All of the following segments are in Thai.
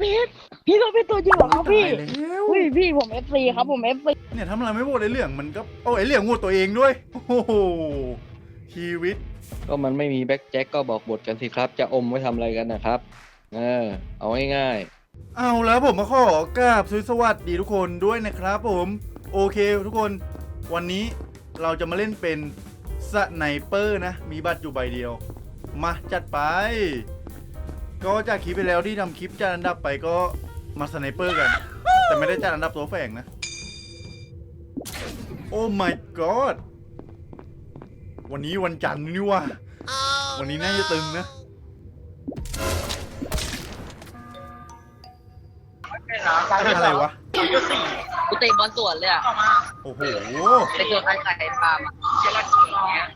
เพชรพี่โซเพชรตัวจริงเหรอครับพี่ตายแล้ว อุ้ยพี่ผมเอฟซีครับผมเอฟซีเนี่ยทำอะไรไม่โหวตไอ้เหลืองมันก็โอ้ไอ้เหลืองโหวตตัวเองด้วยโอ้โหชีวิตก็มันไม่มีแบ็คแจ็คก็บอกบทกันสิครับ จะอมไว้ทำอะไรกันนะครับ เออ เอาง่ายเอาแล้วผมมาขอกราบสวัสดีทุกคนด้วยนะครับผม โอเคทุกคน วันนี้เราจะมาเล่นเป็นสไนเปอร์นะ มีบัตรอยู่ใบเดียว มาจัดไป ก็จากคลิปไปแล้วที่ทำคลิปจัดอันดับไปก็มาสไนเปอร์กัน แต่ไม่ได้จัดอันดับตัวแฝงนะ โอ้ my god วันนี้วันจันทร์นี่ว่ะวันนี้น่าจะตึงนะอะไรวะกูเตะบอลสวนเลยอะโอ้โหไปตัวใครไข่ปาล์มอะเชลักเนี้ย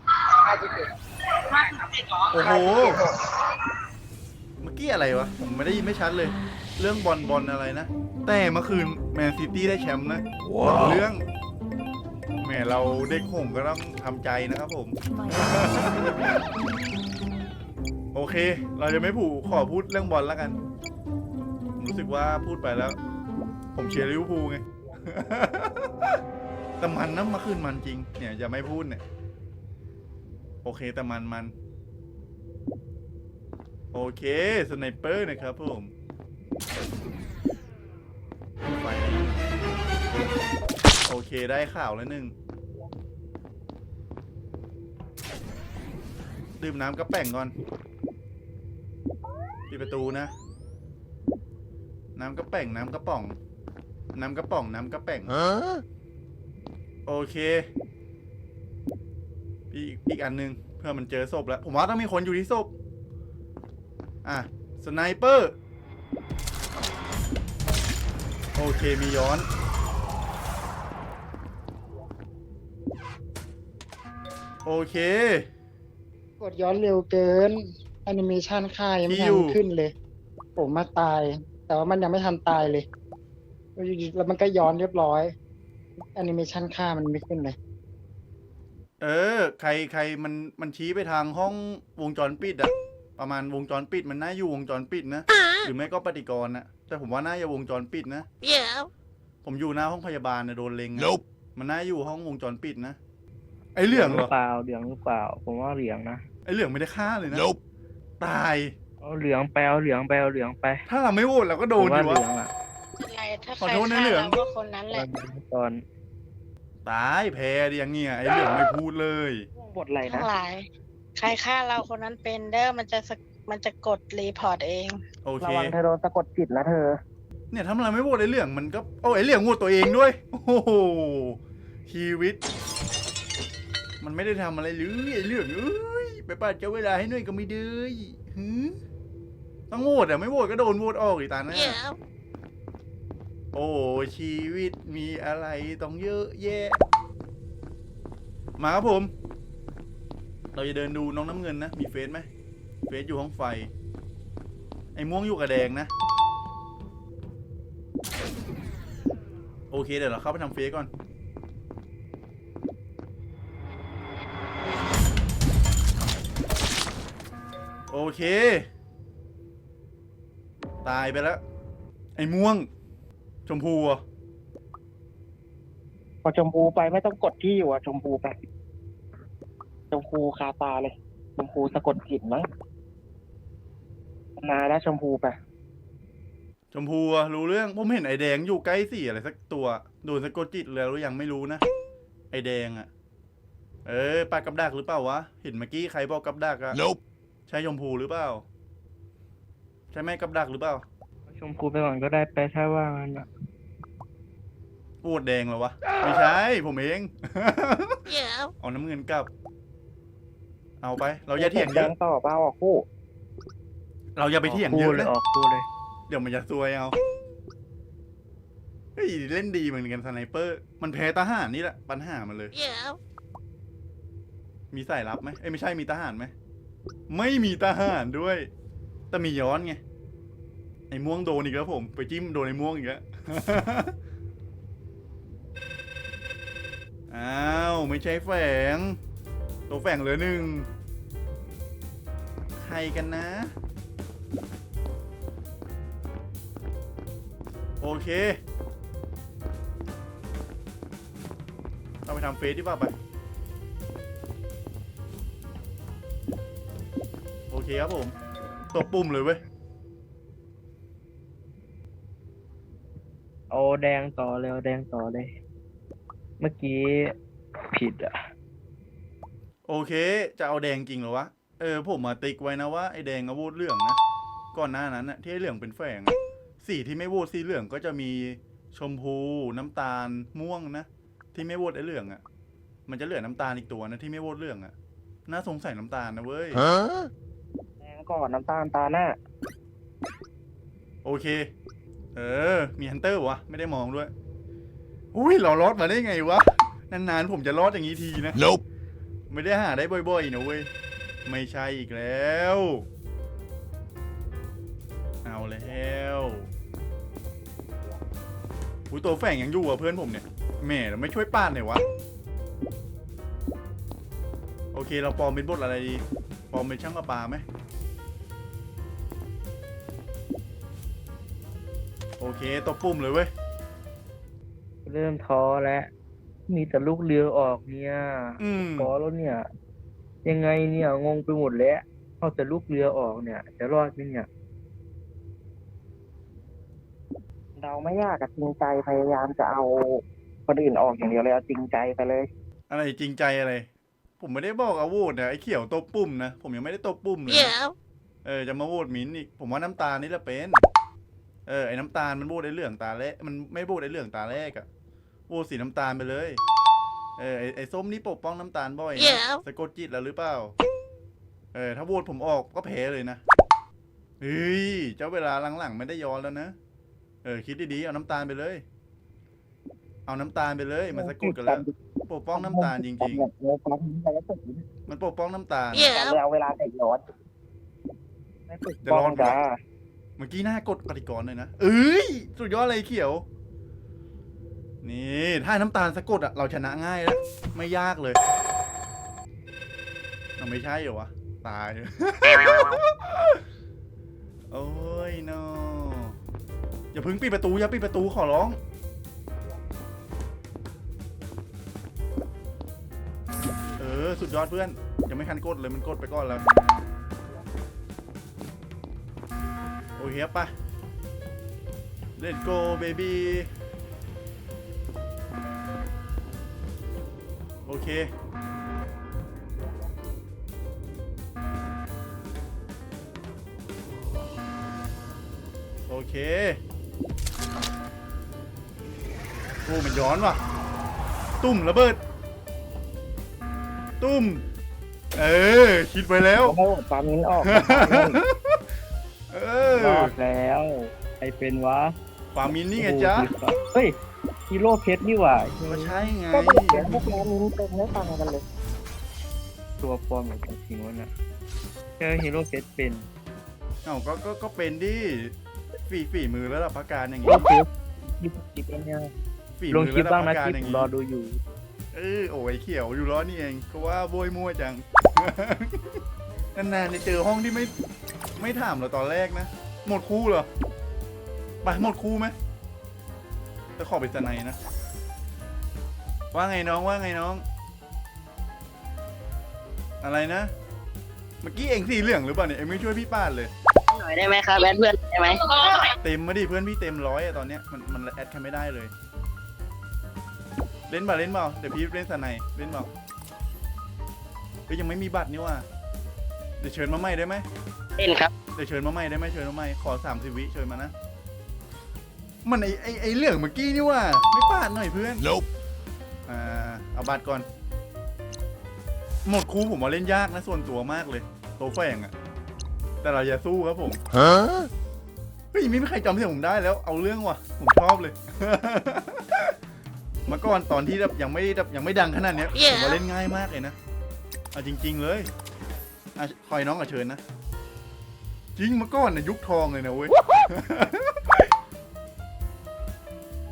โอ้โหเมื่ อกี้อะไรวะ ผมไม่ได้ยินไม่ชัดเลย เรื่องบอลบอลอะไรนะ แต่เมื่อคืนแมนซิตี้ได้แชมป์นะเรื่องแหมเราเด็กหงส์ก็ต้องทำใจนะครับผม โอเค เราจะไม่ผูขอพูดเรื่องบอลแล้วกัน ผมรู้สึกว่าพูดไปแล้ว ผมเชียร์ลิเวอร์พูลไง แต่มันนะเมื่อคืนมันจริง เนี่ยจะไม่พูดเนี่ย โอเคแต่มันมัน โอเคสไนเปอร์นะครับผมไปโอเคได้ข่าวแล้วหนึ่งดื่มน้ำกระแป่งก่อนปิดประตูนะ น้ำกระแป่งน้ำกระป๋อง น้ำกระป๋องน้ำกระแป่งโอเคอีกอีกอันหนึงเพื่อมันเจอศพแล้ว ผมว่าต้องมีคนอยู่ที่ศพ อะสไนเปอร์ โอเค มีย้อน โอเค กดย้อนเร็วเกินแอนิเมชันค่ายยังไม่ที่ทัอยู่นขึ้นเลย ผมมาตาย แต่ว่ามันยังไม่ทันตายเลยแล้วอยู่ๆแล้วมันก็ย้อนเรียบร้อยแอนิเมชันค่ามันไม่ขึ้นเลย เออ ใครใครมันมันชี้ไปทางห้องวงจรปิดอะ ประมาณวงจรปิดมันน่าอยู่วงจรปิดนะ หรือไม่ก็ปฏิกรณ์นะแต่ผมว่าน่าจะวงจรปิดนะผมอยู่หน้าห้องพยาบาลนะโดนเล็งอะมันน่าอยู่ห้องวงจรปิดนะ ไอเหลืองเหรอเปล่าเหลืองหรือเปล่า ผมว่าเหลืองนะไอเหลืองไม่ได้ฆ่าเลยนะตาย เอาเหลืองไปเอาเหลืองไปเอาเหลืองไปถ้าเราไม่โหวตเราก็โดผมนว่าอยู่เหลืวะองอะอะไรถ้าขอโทษนะเหลืองก็คนนั้นแหละ ตอนตายแพ้ดิยังเนี่ยไอเหลืองไม่พูดเลย บทอะไรทั้นะงหลาย ใครฆ่าเราคนนั้นเป็นเด้อมันจะสะมันจะกดรีพอร์ตเอง โอเค ระวังเธอโดนสะกดจิตนะเธอ เนี่ยถ้าเราไม่โหวตไอเหลืองมันก็โอ้ไอเหลืองโหวตตัวเองด้วย โอ้โหชีวิต มันไม่ได้ทำอะไรเลยไอเหลืองเอ้ยไปปัดเจ้าเวลาให้หน่อยก็ไม่ได้หือต้องโหวตอะไม่โหวตก็โดนโหวตออกอีกตาหนะโอ้ชีวิตมีอะไรต้องเยอะแยะ มาครับผม เราจะเดินดูน้องน้ำเงินนะ มีเฟซไหมเฟซอยู่ห้องไฟ ไอ้ม่วงอยู่กับแดงนะ โอเคเดี๋ยวเราเข้าไปทำเฟซก่อน โอเค ตายไปแล้ว ไอ้ม่วง ชมพูอะ พอชมพูไปไม่ต้องกดที่อยู่อะชมพูไป มพูคาตาเลย ชมพูสะกดจิตมั้งนาแล้วชมพูไปชมพูอะรู้เรื่องผมเห็นไอแดงอยู่ใกล้สี่อะไรสักตัวโดนสะกดจิตแล้วหรือยังไม่รู้นะ ไอแดงอะเออปลากับดักหรือเปล่าวะเห็นเมื่อกี้ใครบอกกับดักอะ Nope ใช่ชมพูหรือเปล่า ใช่ไหมกับดักหรือเปล่าชมพูไปก่อนก็ได้ไปถ้าว่ามันอะปวดแดงเหรอวะ ไม่ใช่ ผมเองเอาน้ำเงินกลับ เอาไป เราอย่าเถียงเยแดอะงต่อเปล่าอะคู่ เราอย่าไปเถียงเยคู่อะเลเลยยออกคู่เลย เดี๋ยวมันจะซวยเอาเฮ้ยเล่นดีเหมือนกันสไนเปอร์ มันแพ้ทหารนี่แหละปัญหามันเลย มีสายลับไหมเอ้ยไม่ใช่มีทหารไหม ไม่มีทหารด้วย แต่มีย้อนไง ไอ้ม่วงโดนอีกแล้วผม ไปจิ้มโดนไอ้ม่วงอีกแล้ว อ้าว ไม่ใช่แฝง ตัวแฝงเหลือหนึ่งใค รกันนะ โอเคเราไปทำเฟซดีกว่าไป โอเคครับผมตบปุ่มเลยเว้ย เอาแดงต่อเลยเอาแดงต่อเลย เมื่อกี้ผิดอะ โอเค จะเอาแดงจริงเหรอวะ เออผมมาติ๊กไว้นะว่าไอ้แดงอะโหวตเหลืองนะก่อนหน้านั้นนะที่ไอ้เหลืองเป็นแฝงอะสีที่ไม่โหวตสีเหลืองก็จะมีชมพูน้ำตาลม่วงนะที่ไม่โหวตไอ้เหลืองอะมันจะเหลือน้ำตาลอีกตัวนะที่ไม่โหวตเหลืองอะน่าสงสัยน้ำตาลนะเว้ย แดงก่อนน้ำตาลตาหน้าโอเค เออ มีฮันเตอร์วะ ไม่ได้มองด้วย อุ้ย เรารอดมาได้ไงวะ นานๆ ผมจะรอดอย่างนี้ทีนะ Nope. ไม่ได้หาได้บ่อยๆนะเว้ย ไม่ใช่อีกแล้ว เอาแล้วอุ้ยตัวแฝงยังอยู่อะเพื่อนผมเนี่ยแหม่เราไม่ช่วยป้านหน่อยวะ โอเคเราปลอมเป็นบทอะไรดีปลอมเป็นช่างประปาไหมโอเคตบปุ่มเลยเว้ย เริ่มท้อแล้ว มีแต่ลูกเรือออกเนี่ยอืม ท้อแล้วเนี่ย ยังไงเนี่ยงงไปหมดแล้วเอาแต่ลูกเรือออกเนี่ย จะรอดไหมเนี่ย เราไม่ยากกับจริงใจพยายามจะเอาคนอื่นออกอย่างเดียวเลยเอาจริงใจไปเลย อะไรจริงใจอะไร ผมไม่ได้บอกอาโวตนะไอ้เขียวตบปุ่มนะ ผมยังไม่ได้ตบปุ่มเลยนะ Yeah. เออจะมาโหวตมิ้นท์อีกผมว่าน้ำตาลนี่แหละเป็น เออไอ้น้ำตาลมันโหวตไอ้เหลืองตาแรกมันไม่โหวตไอ้เหลืองตาแรกอะโหวตสีน้ำตาลไปเลย เออไอ้ไอ้ส้มนี่ปกป้องน้ำตาลบ่อยนะ Yeah. สะกดจิตแล้วหรือเปล่า เออ ถ้าโหวตผมออกก็แพ้เลยนะเฮ้ย เจ้าเวลาหลังๆไม่ได้ย้อนแล้วนะ เออ คิดดีๆ เอาน้ำตาลไปเลย เอาน้ำตาลไปเลย มันสะกดกันแล้ว ปกป้องน้ำตาลจริงเราฟังไปแล้วฝึกๆมันปกป้องน้ำตาล Yeah. เลยเอาเวลาแต่ย้อนไม่ฝึกจะป้ร้ออนงกว่าจ้า เมื่อกี้หน้ากดปฏิกรณ์เลยนะ เอ้ย สุดยอดเลยเขียว นี่ถ้าน้ำตาลสะกดอะเราชนะง่ายแล้วไม่ยากเลยเอาไม่ใช่เหรอวะ ตาย โอ้ยนออย่าพึ่งปิดประตู อย่าปิดประตูขอร้องเออสุดยอดเพื่อน ยังไม่ทันกดเลยมันกดไปก่อนแล้ว โอเคครับไป Let's go baby เค โอเคโอ้มันย้อนว่ะ ตุ่มระเบิด ตุ่ม เออ คิดไว้แล้ว โอ้ปามินออกเออรอดแล้ว ใครเป็นวะฟามินนี่ไงจ๊ะ โอ้โหเฮ้ย ฮีโร่เพชรนี่หว่าก็ใช่ไงก็เสียงพวกปามินเป็นไม่ฟังกันเลย ตัวปลอมเหมือนกันจริงวะเนี่ยเจอฮีโร่เพชรเป็นเอ้าก็ก็ก็เป็นดิฝีฝีมือระดับพักการอย่างลงี้งคลิปคลิปคลิปเนี่ยฝีลมืงอคลิประดับ้างพันะกการคลิปอย่าผงมงี้รอดูอยู่ เออโอ้ยเขียวอยู่ร้อนนี่เองก็ว่าโบยมั่วจัง นานๆจะเจอห้องที่ไม่ ไม่ถามเราตอนแรกนะ หมดคู่เหรอไปหมดคู่ไหม จะขอเป็นสไนนะ ว่าไงน้องว่าไงน้อง อะไรนะ เมื่อกี้เองสีเหลืองหรือเปล่าเนี่ยเองไม่ช่วยพี่ป้านเลย หน่อยได้ไหมครับแอดเพื่อนได้ไหมเต็มมาดิเพื่อนพี่เต็มร้อยอะตอนเนี้ยมันมันแอดกันไม่ได้เลย เล่นเปล่าเล่นเปล่าเดี๋ยวพี่เล่นสไนด์เล่นเปล่าเฮ้ยยังไม่มีบัตรนี่ว่าเดี๋ยวเชิญมาใหม่ได้ไหม เล่นครับ เดี๋ยวเชิญมาใหม่ได้ไหมเชิญมาใหม่ขอสามสิบวิเชิญมานะ มันไอไอไอเรื่องเมื่อกี้นี่ว่า ไม่ปาดหน่อยเพื่อน Nope. อ่าเอาบัตรก่อน หมดคูผมว่าเล่นยากนะ ส่วนตัวมากเลย โตวแฝงอะแต่เราอย่าสู้ครับผม Huh? เฮ้ยไม่มีใครจำเสียงผมได้แล้ว เอาเรื่องว่ะ ผมชอบเลย เมื่อก่อนตอนที่แบบยังไม่แบบยังไม่ดังขนาดเนี้ย Yeah. ผมว่าเล่นง่ายมากเลยนะเอาจริง ๆ เลยอะคอยน้องกับเชิญนะ จริงเมื่อก่อนนะยุคทองเลยนะเว้ย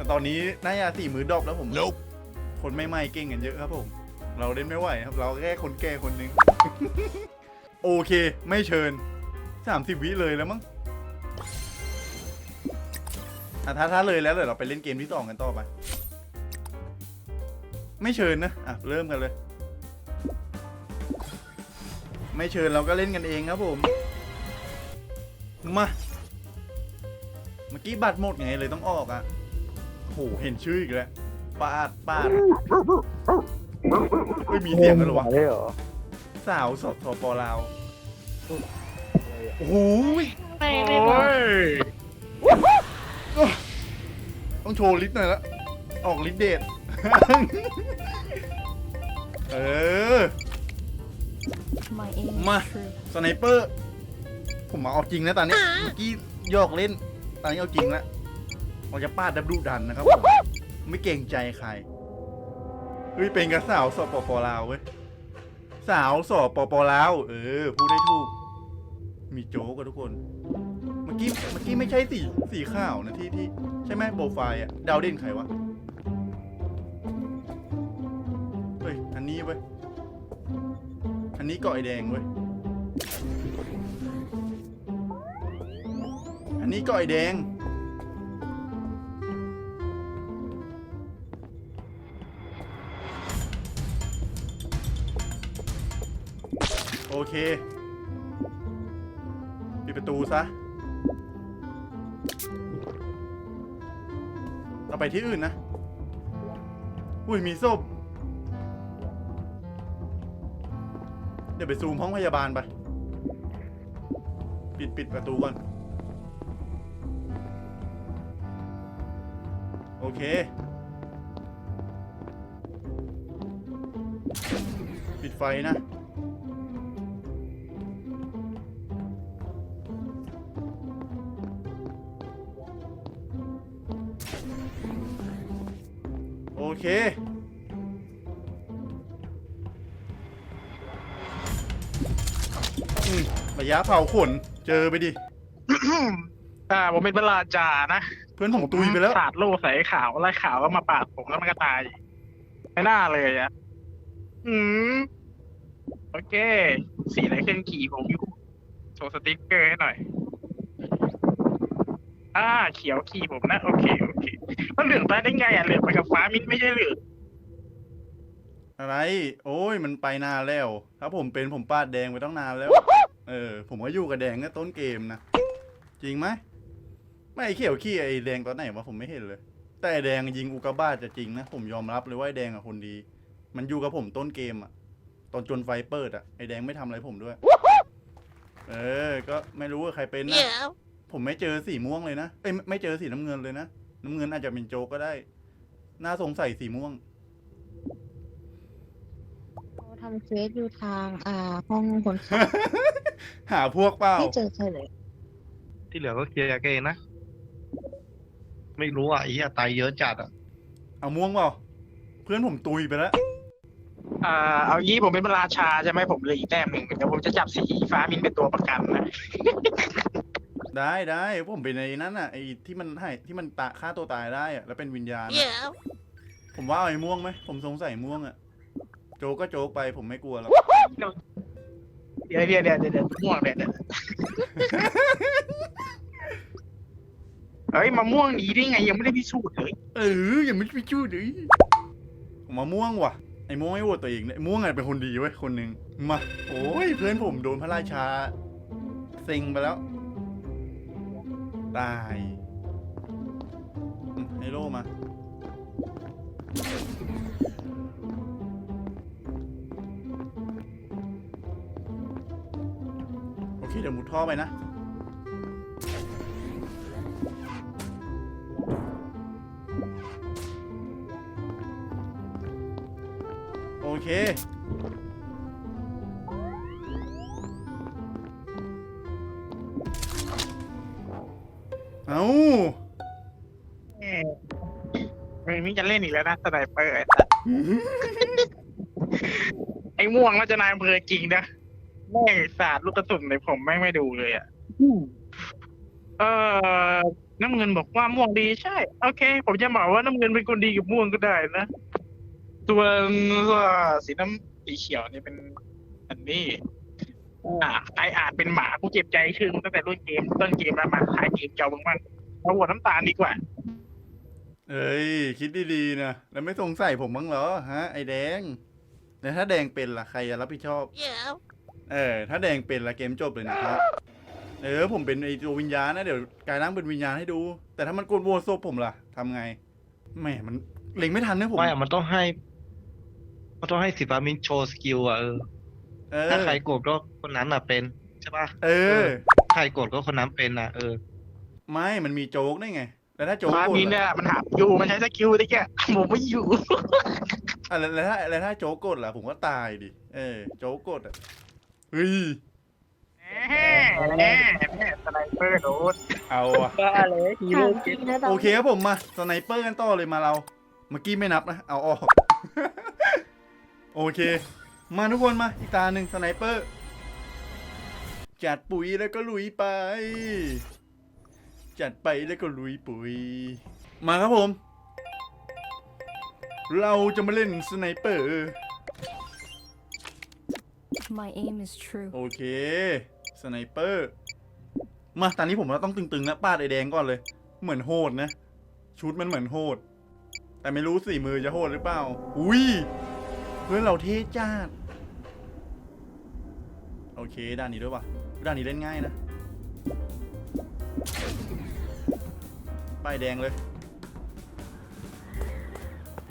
แต่ตอนนี้น่าจะสี่มือดรอปแล้วผม Nope. คนไม่ไม่ๆเก่งกันเยอะครับผม เราเล่นไม่ไหวครับ เราแค่คนแก่คนหนึงโอเค ไม่เชิญสามสิบวิเลยแล้วมั้งอะถ้าถ้าเลยแล้วเดี๋ยวเราไปเล่นเกมที่สองกันต่อไป ไม่เชิญนะ อะ เริ่มกันเลย ไม่เชิญเราก็เล่นกันเองครับผม มา เมื่อกี้บัตรหมดไงเลยต้องออกอะ โหเห็นชื่ออีกแล้วปาดปาดไม่มีเสียงกันเหรอวะได้เหรอสาวสดทปลาวโอ้โหไม่ไม่บอกต้องโชว์ลิสต์หน่อยละออกลิสต์เดทเออ My aim Ma. is true. สไนเปอร์ ผมมาเอาจริงนะตอนนี้เมื่อกี้หยอกเล่น ตอนนี้เอาจริงแล้ว เราจะปาดดับดูดันนะครับผมไม่เกรงใจใครเฮ้ยเป็นกับสาวสปปลาวเว้ยสาวสปปลาวเออพูดได้ถูก มีโจ๊กกันทุกคน เมื่อกี้เมื่อกี้ไม่ใช่สีสีข้าวนะที่ที่ใช่ไหมโปรไฟล์อะดาวเด่นใครวะเฮ้ยอันนี้เว้ยอันนี้เกาะไอแดงเว้ยอันนี้เกาะไอแดง เคปิดประตูซะเราไปที่อื่นนะ อุ้ยมีศพเดี๋ยวไปซูมห้องพยาบาลไป ปิดปิดประตูก่อน โอเค ปิดไฟนะ เค อืมระยะเผาขน เจอไปดิ อ่าผมเป็นประหลาดจ่านะเพื่อนผมตุยไปแล้ว สาดโล่ใส่ขาวไล่ขาวก็มาปาดผมแล้วมันก็ตายไม่น่าเลยอะ อืม โอเค สีอะไรขึ้นขี่ผมอยู่โชว์สติ๊กเกอร์ให้หน่อย อ่า เขียวขี่ผมนะ โอเค โอเค มันเหลืองตายได้ไงอะเหลืองไปกับฟ้ามินไม่ใช่เหลืองอะไร โอ้ยมันไปนานแล้ว ถ้าผมเป็นผมปาดแดงไปตั้งนานแล้ว เออ ผมก็อยู่กับแดงตั้งแต่ต้นเกมนะ จริงไหม ไม่ไอ้เขียวขี้ไอ้แดงตอนไหนวะผมไม่เห็นเลย แต่ไอ้แดงยิงอุกกาบาตจะจริงนะ ผมยอมรับเลยว่าไอ้แดงอะคนดี มันอยู่กับผมต้นเกมอะตอนจนไฟเปิดอะไอ้แดงไม่ทำอะไรผมด้วย เออ ก็ไม่รู้ว่าใครเป็นนะ ผมไม่เจอสีม่วงเลยนะ เอ้ยไม่ไม่เจอสีน้ำเงินเลยนะ น้ำเงินอาจจะเป็นโจกก็ได้ น่าสงสัยสีม่วง เขาทำเควสอยู่ทาง อ่า ห้องคนขับหาพวกเปล่า ไม่เจอใครเลยที่เหลือก็เคลียร์กันเองนะ ไม่รู้อะไอ้เหี้ยตายเยอะจัดอะ เอาม่วงเปล่า เพื่อนผมตุยไปแล้ว อ่าเอางี้ผมเป็นพระราชาใช่ไหมผมเหลยอีกแต้มหนึ่งเดี๋ยวผมจะจับสีฟ้ามินเป็นตัวประกันนะ ได้ได้ผมเป็นไอ้นั้นอะไอ้ที่มันให้ที่มันตะฆ่าตัวตายได้อะแล้วเป็นวิญญาณอะผมว่าเอาไอ้ม่วงไหมผมสงสัยม่วงอะโจกก็โจกไปผมไม่กลัวหรอกเดี๋ยวเดี๋ยวเดี๋ยวเดี๋ยวเดี๋ยวม่วงเนี่ยเดี๋ยวเฮ้ยมะม่วงหนีได้ไงยังไม่ได้พิสูจน์เลยเออยังไม่ไปชู้เลยผมมาม่วงว่ะไอ้ม่วงไม่โหวตตัวเองเลยไอ้ม่วงอะเป็นคนดีเว้ยคนหนึ่งมาโอ้ยเพื่อนผมโดนพระราชาเซ็งไปแล้ว ตายไฮโลมา โอเค เดี๋ยวมุดท่อไปนะโอเค แล้วนะสไนเปอร์ไอ้สัสไอ้ม่วงแล้วจะนายอำเภอจริงนะแม่งสาดลูกกระสุนในผมแม่งไม่ดูเลยอะเออน้ำเงินบอกว่าม่วงดีใช่ โอเค ผมจะบอกว่าน้ำเงินเป็นคนดีกับม่วงก็ได้นะส่วนสีน้ำสีเขียวนี่เป็นอันนี้อ่าใครอาจเป็นหมากูเจ็บใจชื่อมึงตั้งแต่ต้นเกมต้นเกมแล้วมาท้ายเกมเจ้ามึงบ้างเอาหัวน้ำตาลดีกว่า เอ้ย คิดดีๆนะ แล้วไม่สงสัยผมบ้างเหรอฮะ ไอแดง แล้วถ้าแดงเป็นล่ะใครจะรับผิดชอบเออ ถ้าแดงเป็นละเกมจบเลยนะครับ เออ ผมเป็นไอตัววิญญาณนะเดี๋ยวกลายร่างเป็นวิญญาณให้ดู แต่ถ้ามันกดโหวตศพผมล่ะทำไงแหมมันเล็งไม่ทันนะผม ไม่อะมันต้องให้ มันต้องให้สิบามินโชว์สกิลอะเออ เออ ถ้าใครโกรธก็คนนั้นอะเป็น ใช่ป่ะ เออ ใครโกรธก็คนนั้นเป็นนะเออ ไม่ มันมีโจ๊กได้ไง แล้วถ้าโจ๊กฟ้ากดมินเนี่ยล่ะมันหาอยู่มันใช้สกิลตะแกผมไม่อยู่ อะแล้วแล้วถ้าแล้วถ้าโจ๊กกดล่ะผมก็ตายดิเออโจ๊กกดอะเฮ้ยแน่แน่แน่สไนเปอร์โดนเอาอะบ้าเลยฮีโร่เก็ตโอเคครับผมมาสไนเปอร์กันต่อเลยมาเรา เมื่อกี้ไม่นับนะ เอาออก โอเค มาทุกคนมา อีกตาหนึ่งสไนเปอร์ จัดปุ๋ยแล้วก็ลุยไป จัดไปแล้วก็ลุยปุ๋ย มาครับผม เราจะมาเล่นสไนเปอร์ My aim is true. โอเค สไนเปอร์ มาตอนนี้ผมเราต้องตึงๆนะปาดไอแดงก่อนเลย เหมือนโหดนะ ชุดมันเหมือนโหด แต่ไม่รู้สี่มือจะโหดหรือเปล่า อุ้ย เพื่อนเราเท่จ้าดโอเค ด้านนี้ด้วยว่ะ ด้านนี้เล่นง่ายนะ ป้ายแดงเลย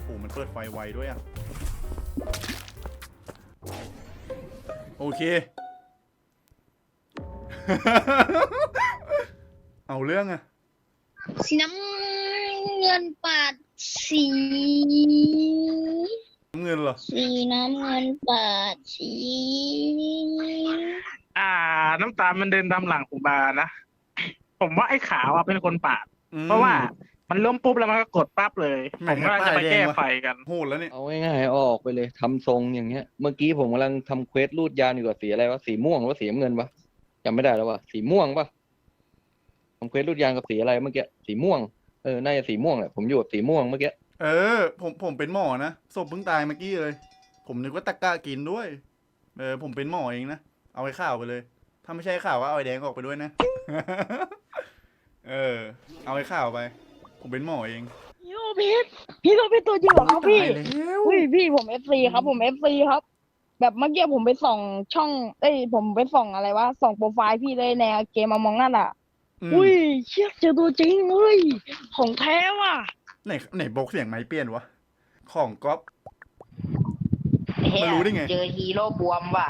โอ้มันเปิดไฟไวด้วยอะโอเค เอาเรื่องอะสีน้ำเงินปาดสีน้ำเงินเหรอ สีน้ำเงินปาดสี อ่า น้ำตาลมันเดินตามหลังผมมานะ ผมว่าไอ้ขาวอะเป็นคนปาดอืม เพราะว่ามันล้มปุ๊บแล้วมันก็กดปั๊บเลยแหม่ผมก็จะไปป้ายแดงแก้ว่ะไฟกัน โหดแล้วเนี่ย เอาง่ายๆเอาออกไปเลยทำทรงอย่างเงี้ย เมื่อกี้ผมกำลังทำเควสรูดยานอยู่กับสีอะไรวะสีม่วงหรือว่าสีน้ำเงินวะจำไม่ได้แล้ววะสีม่วงปะทำเควสรูดยานกับสีอะไรเมื่อกี้สีม่วงเออน่าจะสีม่วงแหละผมอยู่กับสีม่วงเมื่อกี้เออ ผมผมเป็นหมอนะศพเพิ่งตายเมื่อกี้เลย ผมนึกว่าตะกร้ากินด้วย เออ ผมเป็นหมอเองนะ เอาไอ้ข่าวไปเลย ถ้าไม่ใช่ข่าวก็เอาไอ้แดงออกไปด้วยนะ เออ เอาไอ้ข่าวไป ผมเป็นหมอเองพี่โรบิทพี่โรบิทตัวจริงเหรอครับพี่ตายแล้ว อุ้ยพี่ผมเอฟซีครับผมเอฟซีครับ แบบเมื่อกี้ผมไปส่องช่องเอ้ยผมไปส่องอะไรวะส่องโปรไฟล์พี่เลยในเกมมามองนั่นอะ มอุ้ยเชี่ยเจอตัวจริงเฮ้ยของแท้ว่ะไหนไหนบอกเสียงไม้เปลี่ยนวะ ของก๊อฟไม่รู้ได้ไง เจอฮีโร่บวมว่ะ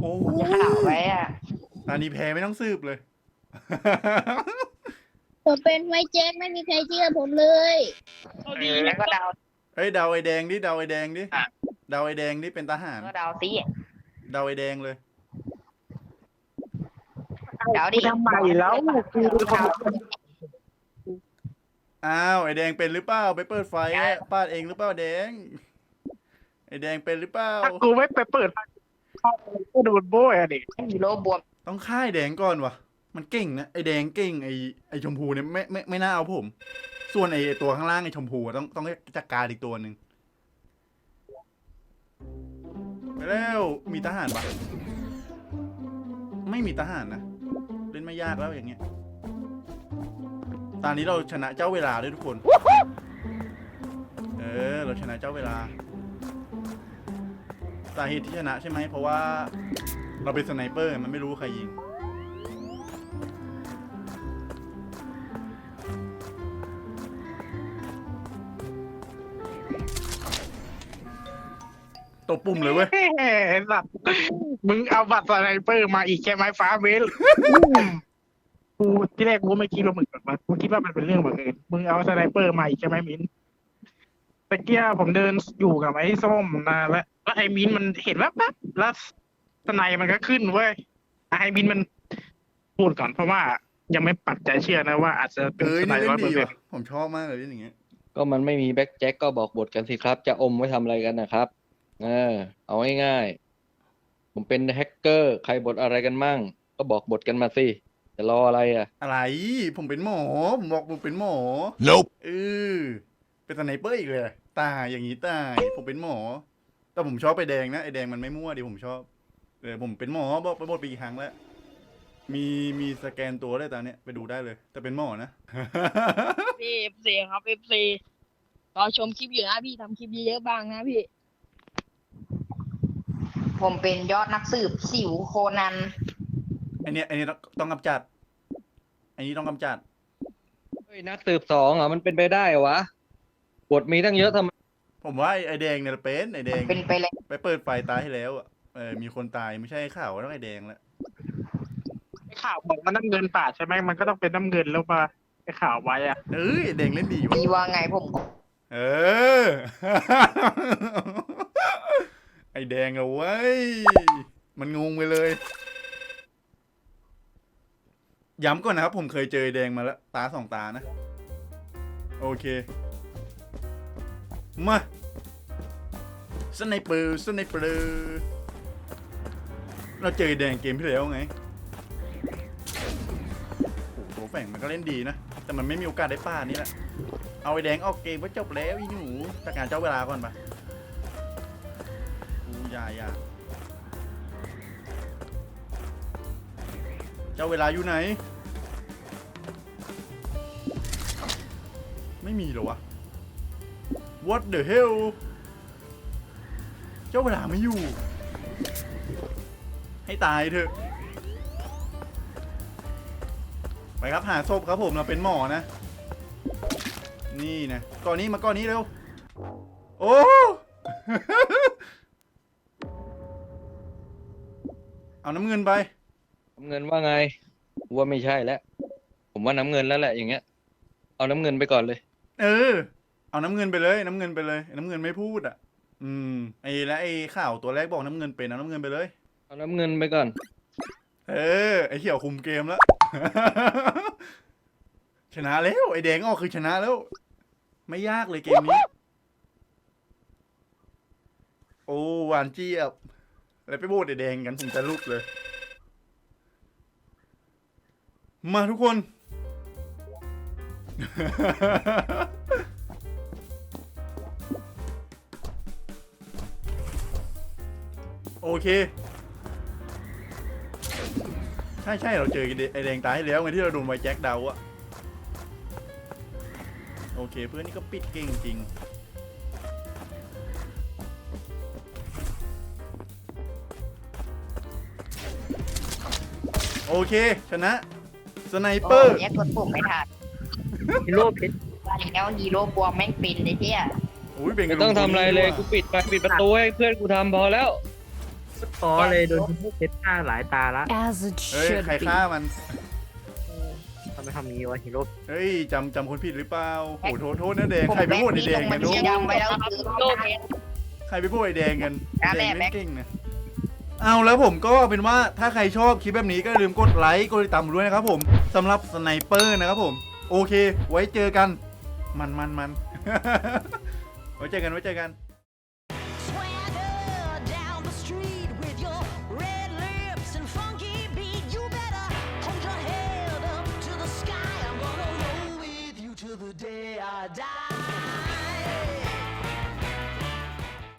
โอ้จะข่าวไว้อะอันนี้แพ้ไม่ต้องสืบเลย ผมเป็นไวแจ็คไม่มีใครเชื่อผมเลยแล้วก็เดาเฮ้ยเดาไอแดงดิเดาไอแดงดิเดาไอแดงดิเป็นทหารก็เดาสิเดาไอแดงเลยเดาดิทำไมแล้วกูทอ้าวไอแดงเป็นหรือเปล่าไปเปิดไฟอะปาดเองหรือเปล่าแดงไอแดงเป็นหรือเปล่าำถ้ากูไม่ไปเปิดไฟก็โดนโบยอะดิฮีโร่บวมต้องฆ่าไอแดงก่อนวะ มันเก่งนะไอแดงเก่งไอไอชมพูเนี่ยไม่ไม่ไม่น่าเอาผม ส่วนไอตัวข้างล่างไอชมพูอะต้องต้องจัดการอีกตัวหนึ่งไปแล้วมีทหารปะไม่มีทหารนะ เล่นไม่ยากแล้วอย่างเงี้ยตอนนี้เราชนะเจ้าเวลาด้วยทุกคน เออ เราชนะเจ้าเวลาสาเหตุที่ชนะใช่ไหมเพราะว่า เราเป็นสไนเปอร์มันไม่รู้ใครยิง ตบปุ่มเลยเว้ยแหมสัตว์มึงเอาบัตรสไนเปอร์มาอีกแค่ไม้ฟ้าเวลกูที่แรกกูก็ไม่คิดว่ามึงแบบว่ากูคิดว่ามันเป็นเรื่องบังเอิญมึงเอาสไนเปอร์มาอีกใช่ไหมมิ้นตะเกียผมเดินอยู่กับไอ้ส้มนะแล้วแล้วไอ้มิ้นมันเห็นแว๊บๆแล้วสไนมันก็ขึ้นเว้ยไอ้มิ้นมันพูดก่อนเพราะว่า ยังไม่ปักใจเชื่อนะว่าอาจจะเป็นเอ้ยสไนนี่เล่ร้อนยเปอดีร์เซ็นว่ะต์ผมชอบมากเลยเล่นอย่างเงี้ยก็มันไม่มีแบ็คแจ็คก็บอกบทกันสิครับ จะอมไว้ทำอะไรกันนะครับ เออเอาง่ายๆ ผมเป็นแฮกเกอร์ ใครบทอะไรกันมั่ง ก็บอกบทกันมาสิ จะรออะไรอะ อะไร ผมเป็นหมอ ผมบอกผมเป็นหมอ nope เออเป็นสไนเปอร์อีกเลย ตายอย่างนี้ตาย ผมเป็นหมอ แต่ผมชอบไปแดงนะไอแดงมันไม่มั่วดิผมชอบ เออผมเป็นหมอบอกไปหมดไปกี่ครั้งแล้ว มีมีสแกนตัวได้วยตอนเนี้ยไปดูได้เลย แต่เป็นหมอนะ พี่เอฟซีครับเอฟซีรอชมคลิปอยู่นะพี่ทำคลิปเยอะๆบ้างนะพี่ ผมเป็นยอดนักสืบสิวโคนันไอเนี้ยไอเนี้ยต้องต้องกำจัดไอนี้ต้องกำจัด เฮ้ยนักสืบสองอะมันเป็นไปได้เหรอวะบทมีตั้งเยอะทำไมผมว่าไอ้ไอแดงเนี่ยเป็นไอแดง เป็นไปเลยไปเปิดไฟตายให้แล้วอะเออมีคนตายไม่ใช่ข่าวว่าต้องไอแดงแล้วไอ้ข่าวบอกว่าน้ำเงินป่าดใช่ไหมมันก็ต้องเป็นน้ำเงินแล้วป่ะไอ้ข่าวไว้อะเอ้ยไอ้แดงเล่นดีวะดีว่าไงผม เออ ไอแดงเอาไว้มันงงไปเลย ย้ำก่อนนะครับ ผมเคยเจอไอแดงมาแล้ว ตาสองตานะ โอเค มาสไนเปอร์สไนเปอร์เราเจอไอแดงเกมที่แล้วไงโอ้โหตัวแฝงมันก็เล่นดีนะ แต่มันไม่มีโอกาสได้ป้านี่แหละ เอาไอ้แดงออกเกมก็จบแล้วอีหนูจัดการเจ้าเวลาก่อนปะ ยายาเจ้าเวลาอยู่ไหน ไม่มีหรอวะ What the hell เจ้าเวลาไม่อยู่ ให้ตายเถอะ ไปครับหาศพครับผมเราเป็นหมอนะ นี่นะก่อนนี้มาก่อนนี้เร็ว โอ้ เอาน้ำเงินไป น้ำเงินว่าไงกูว่าไม่ใช่แล้ว ผมว่าน้ำเงินแล้วแหละอย่างเงี้ย เอาน้ำเงินไปก่อนเลย เออ เอาน้ำเงินไปเลย น้ำเงินไปเลย น้ำเงินไม่พูดอะ อืมไอ้และไอ้ข่าวตัวแรกบอกน้ำเงินเป็นเอาน้ำเงินไปเลย เอาน้ำเงินไปก่อน เออ ไอ้เขียวคุมเกมแล้ว ชนะแล้วไอ้แดงออกคือชนะแล้ว ไม่ยากเลยเกมนี้ โอ้หวานเจี๊ยบ แล้วไปโบดไอ้แดงกันผมจะลุกเลย มาทุกคน โอเค ใช่ใช่เราเจอไอแดงตายแล้วไงที่เราโดนไวแจ็คดาวอะโอเค เพื่อนนี่ก็ปิดเก่งจริง โอเค ชนะ สไนเปโอ้อร์ยกดปุ่มไม่ทันฮีโร่เพชรว่าแล้วฮีโร่บวมแม่งเป็นไอ้เหี้ยอุ้ยเป็นไม่ต้องทำอะไรเลยกูปิดไปปิดประตูให้เพื่อนกูทำพอแล้ว ต่อเลยโดนฮีโร่เพชรฆ่าหลายตาละ As it เฮ้ย should ใคร be. ฆ่ามัน ทำไมทำงี้วะฮีโร่เฮ้ยจำจำคนผิดหรือเปล่าโอ้โทษโทษนะแดง ใครไปพูดไอแดงมักันนโน้สีดำไปแล้วคือโลกเองใครไปพูดไอแดงกันอะแดงแม่เล่นเก่งนะ เอาแล้วผมก็เป็นว่าถ้าใครชอบคลิปแบบนี้ก็อย่าลืมกดไลค์กดติดตามด้วยนะครับผมสำหรับสไนเปอร์นะครับผม โอเค ไว้เจอกัน มันมันมัน ไว้เจอกันไว้เจอกัน Swagger down the street with your red lips and funky beat. You better hold your head up to the sky. I'm gonna roll with you till the day I die.